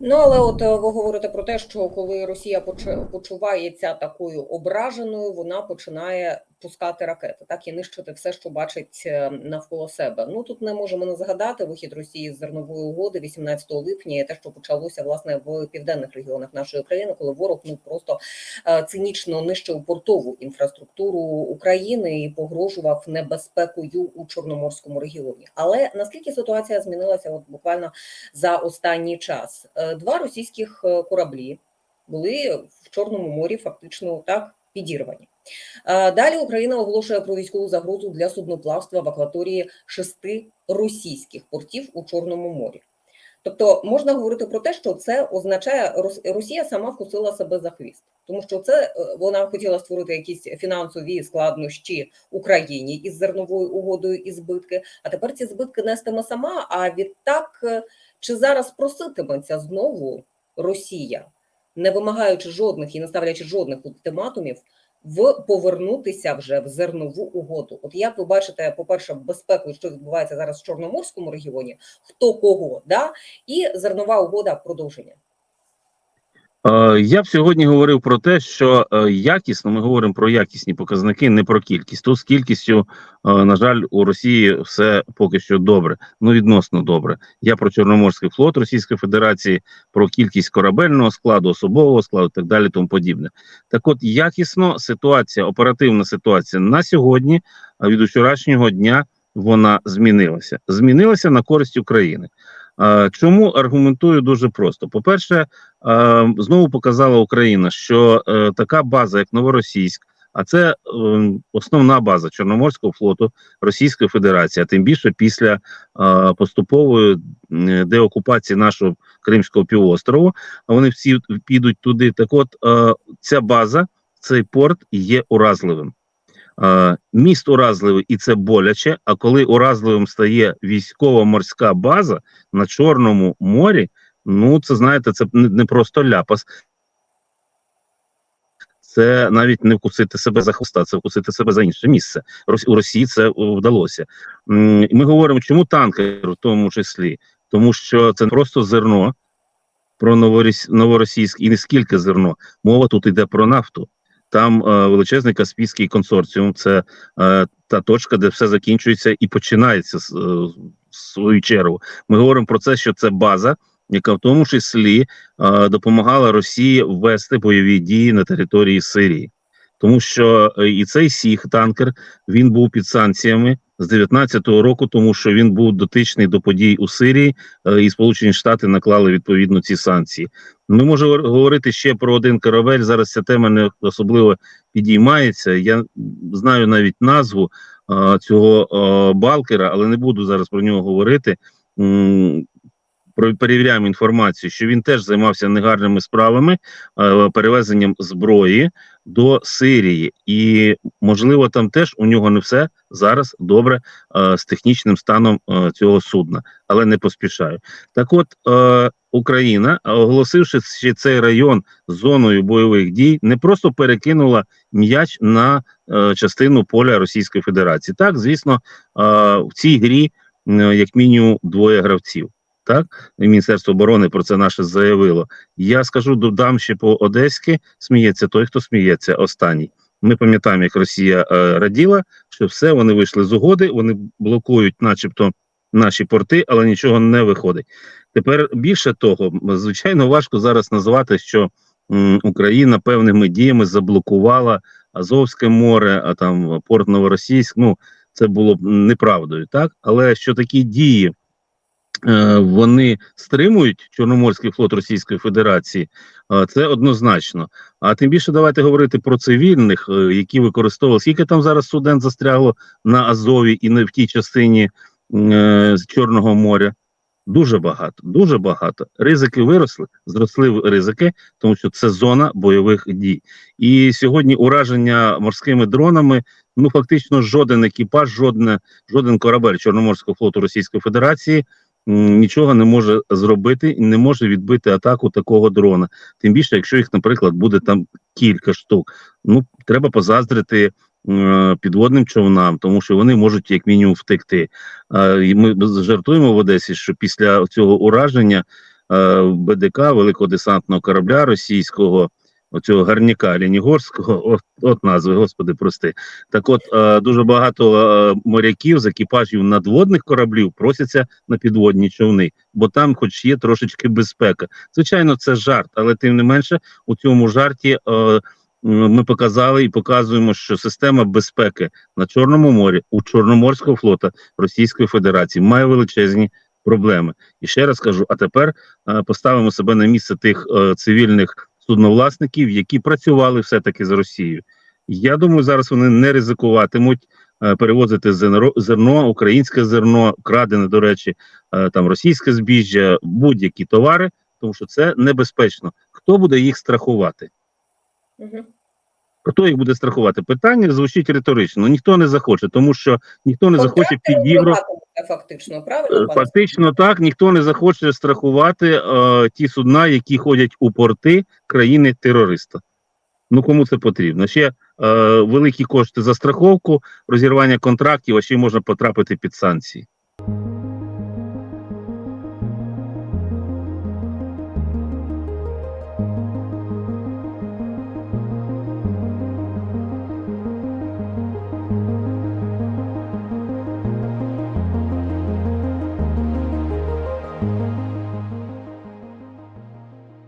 Ну але от е, ви говорите про те, що коли Росія поч- почувається такою ображеною, вона починає пускати ракети, так і нищити все, що бачить е, навколо себе. Ну тут не можемо не згадати вихід Росії з зернової угоди 18 липня, і те, що почалося власне в південних регіонах нашої країни, коли ворог ну просто е, цинічно нищив портову інфраструктуру України і погрожував небезпекою у Чорноморському регіоні. Але наскільки ситуація змінилася, от буквально за останній час. Два російських е, кораблі були в Чорному морі фактично так підірвані. Е, Далі Україна оголошує про військову загрозу для судноплавства в акваторії шести російських портів у Чорному морі. Тобто можна говорити про те, що це означає, Рос- Росія сама вкусила себе за хвіст, тому що це е, вона хотіла створити якісь фінансові складнощі Україні із зерновою угодою і збитки. А тепер ці збитки нестиме сама. А відтак, чи зараз проситиметься знову Росія, не вимагаючи жодних і не ставлячи жодних ультиматумів, в повернутися вже в зернову угоду? От як ви бачите, по-перше, безпеку, що відбувається зараз в Чорноморському регіоні, хто кого, да, і зернова угода продовження. Е, Я б сьогодні говорив про те, що е, якісно ми говоримо про якісні показники, не про кількість. Тут з кількістю, е, на жаль, у Росії все поки що добре, ну відносно добре. Я про Чорноморський флот Російської Федерації, про кількість корабельного складу, особового складу, так далі, тому подібне. Так, от якісно ситуація, оперативна ситуація на сьогодні, а від вчорашнього дня вона змінилася. Змінилася на користь України. Чому аргументую дуже просто? По-перше, знову показала Україна, що е, така база, як Новоросійськ, а це е, основна база Чорноморського флоту Російської Федерації, а тим більше після поступової деокупації нашого Кримського півострову, вони всі підуть туди. Так, от е, ця база, цей порт є уразливим. Міст уразливий і це боляче. А коли уразливим стає військово-морська база на Чорному морі, ну це знаєте, це не просто ляпас. Це навіть не вкусити себе за хвоста, це вкусити себе за інше місце. У Росії це вдалося. Ми говоримо, чому танкер в тому числі, тому що це не просто зерно про Новорос- новоросійськ і не скільки зерно. Мова тут йде про нафту. Там е, величезний Каспійський консорціум. Це е, та точка, де все закінчується і починається з, е, свою чергу. Ми говоримо про це, що це база, яка в тому числі е, допомагала Росії ввести бойові дії на території Сирії, тому що е, і цей сіх танкер він був під санкціями з 19-го року, тому що він був дотичний до подій у Сирії, е, і Сполучені Штати наклали відповідно ці санкції. Ми можемо говорити ще про один корабель. Зараз ця тема не особливо підіймається. Я знаю навіть назву е, цього балкера, але не буду зараз про нього говорити. Перевіряємо інформацію, що він теж займався негарними справами, перевезенням зброї до Сирії, і можливо, там теж у нього не все зараз добре е, з технічним станом е, цього судна, але не поспішаю. Так, от е, Україна, оголосивши ще цей район зоною бойових дій, не просто перекинула м'яч на е, частину поля Російської Федерації. Так, звісно, е, в цій грі е, як мінімум двоє гравців. Так, і Міністерство оборони про це наше заявило. Я скажу, додам ще по Одеськи, сміється той, хто сміється, останній. Ми пам'ятаємо, як Росія е, раділа, що все, вони вийшли з угоди, вони блокують, начебто, наші порти, але нічого не виходить. Тепер більше того, звичайно, важко зараз назвати, що м, Україна певними діями заблокувала Азовське море, а там порт Новоросійськ. Ну це було б неправдою, так але що такі дії е, вони стримують Чорноморський флот Російської Федерації, е, це однозначно. А тим більше давайте говорити про цивільних, е, які використовували. Скільки там зараз суден застрягло на Азові і не в тій частині е, Чорного моря? Дуже багато, дуже багато. Ризики виросли, зросли ризики, тому що це зона бойових дій. І сьогодні ураження морськими дронами. Ну фактично, жоден екіпаж, жодне, жоден корабель Чорноморського флоту Російської Федерації нічого не може зробити і не може відбити атаку такого дрона. Тим більше, якщо їх, наприклад, буде там кілька штук. Ну треба позаздрити е, підводним човнам, тому що вони можуть як мінімум втекти. І ми жартуємо в Одесі, що після цього ураження е, БДК, великого десантного корабля російського, оцього гарняка Лінігорського, от, от назви, господи, прости. Так от е, дуже багато е, моряків з екіпажів надводних кораблів просяться на підводні човни, бо там, хоч є трошечки безпека. Звичайно, це жарт, але тим не менше, у цьому жарті. Е, ми показали і показуємо, що система безпеки на Чорному морі у Чорноморського флота Російської Федерації має величезні проблеми. І ще раз кажу: а тепер е, поставимо себе на місце тих е, цивільних судновласників, які працювали все-таки з Росією. Я думаю, зараз вони не ризикуватимуть е, перевозити зерно, українське зерно, крадене, до речі, е, там російське збіжжя, будь-які товари, тому що це небезпечно. Хто буде їх страхувати? Хто їх буде страхувати? Питання звучить риторично. Ніхто не захоче, тому що ніхто не захоче підігрувати. Фактично, Е, правильно? пане Фактично так, ніхто не захоче страхувати е, ті судна, які ходять у порти країни терориста. Ну кому це потрібно? Ще е, великі кошти за страховку, розірвання контрактів, а ще й можна потрапити під санкції.